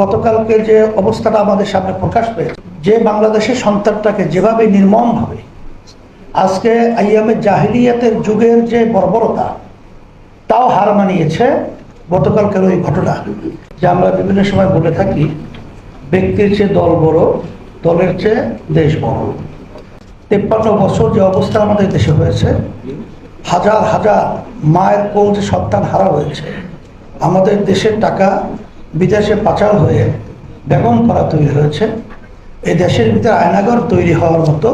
গতকালকে যে অবস্থাটা আমাদের সামনে প্রকাশ পেয়েছে, যে বাংলাদেশের সন্তানটাকে যেভাবে নির্মম নির্মমভাবে আজকে আইয়ামের জাহিলিয়াতের যুগের যে বর্বরতা, তাও হার মানিয়েছে গতকালকের ওই ঘটনা। যে আমরা বিভিন্ন সময় বলে থাকি, ব্যক্তির চেয়ে দল বড়, দলের চেয়ে দেশ বড়। তেপ্পান্ন বছর যে অবস্থা আমাদের দেশে হয়েছে, হাজার হাজার মায়ের কোল যে সন্তান হারা হয়েছে, আমাদের দেশের টাকা বিদেশে পাচার হয়ে বেগম করা তৈরি হয়েছে। এই দেশের ভিতরে আয়নাগর তৈরি হওয়ার মতো,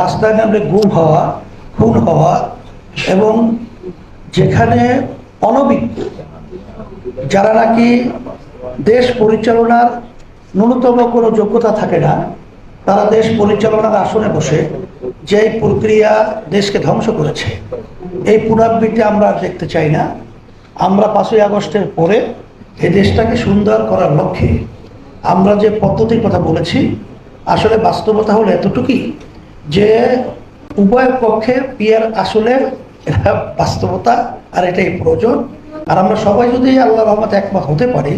রাস্তায় নামলে গুম হওয়া, খুন হওয়া এবং যেখানে অনবিজ্ঞ যারা নাকি দেশ পরিচালনার ন্যূনতম কোনো যোগ্যতা থাকে না, তারা দেশ পরিচালনার আসনে বসে যে প্রক্রিয়া দেশকে ধ্বংস করেছে। এই পুনরাবৃত্তি আমরা দেখতে চাই না। আমরা পাঁচই আগস্টের পরে এই দেশটাকে সুন্দর করার লক্ষ্যে আমরা যে পদ্ধতির কথা বলেছি, আসলে বাস্তবতা হলো এতটুকুই যে উভয় পক্ষে পিয়ার আসলে বাস্তবতা আর এটাই প্রয়োজন। আর আমরা সবাই যদি আল্লাহ রহমত একমত হতে পারি,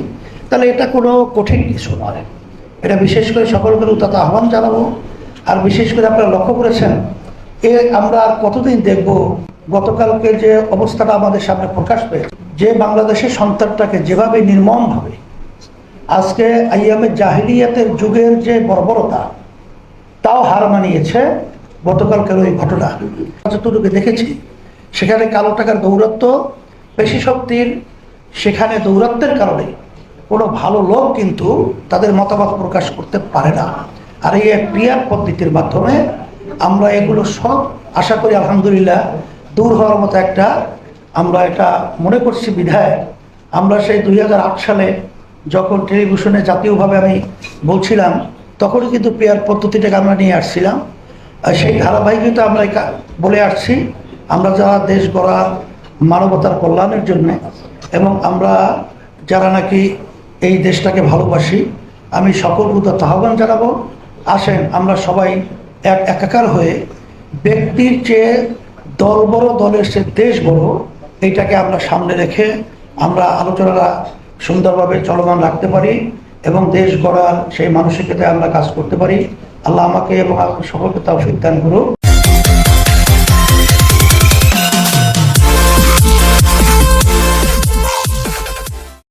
তাহলে এটা কোনো কঠিন কিছু নয়। এটা বিশেষ করে সকলকে উত্তাত আহ্বান জানাব। আর বিশেষ করে আপনারা লক্ষ্য করেছেন, এ আমরা কতদিন দেখব? গতকালকে যে অবস্থাটা আমাদের সামনে প্রকাশ পেয়েছে যে বাংলাদেশের সন্তানটাকে যেভাবে নির্মমভাবে আজকে আইয়ামের জাহিলিয়াতের যুগের যে বর্বরতা, তাও হার মানিয়েছে গতকালকের ওই ঘটনা। যতটুকু দেখেছি, সেখানে কালো টাকার দৌরত্ব পেশি শক্তির সেখানে দৌরত্বের কারণে কোনো ভালো লোক কিন্তু তাদের মতামত প্রকাশ করতে পারে না। আর এই এক ক্রিয়ার পদ্ধতির মাধ্যমে আমরা এগুলো সব আশা করি, আলহামদুলিল্লাহ, দূর হওয়ার মতো একটা আমরা এটা মনে করছি বিধায়, আমরা সেই দুই হাজার আট সালে যখন টেলিভিশনে জাতীয়ভাবে আমি বলছিলাম, তখনই কিন্তু পেয়ার পদ্ধতিটাকে আমরা নিয়ে আসছিলাম। আর সেই ধারাবাহিকতা আমরা বলে আসছি, আমরা যারা দেশ গড়ার মানবতার কল্যাণের জন্য, এবং আমরা যারা নাকি এই দেশটাকে ভালোবাসি, আমি সকল উদ্যত আহ্বান জানাব, আসেন আমরা সবাই এক একাকার হয়ে ব্যক্তির চেয়ে দল বড়, দলের চেয়ে দেশ বড় এইটাকে আমরা সামনে রেখে আমরা আলোচনাটা সুন্দরভাবে চলমান রাখতে পারি এবং দেশ গড়ার সেই মানসিকতায় আমরা কাজ করতে পারি। আল্লাহ আমাকে এবং সকলকে তাও সিদ্ধান্ত করুক।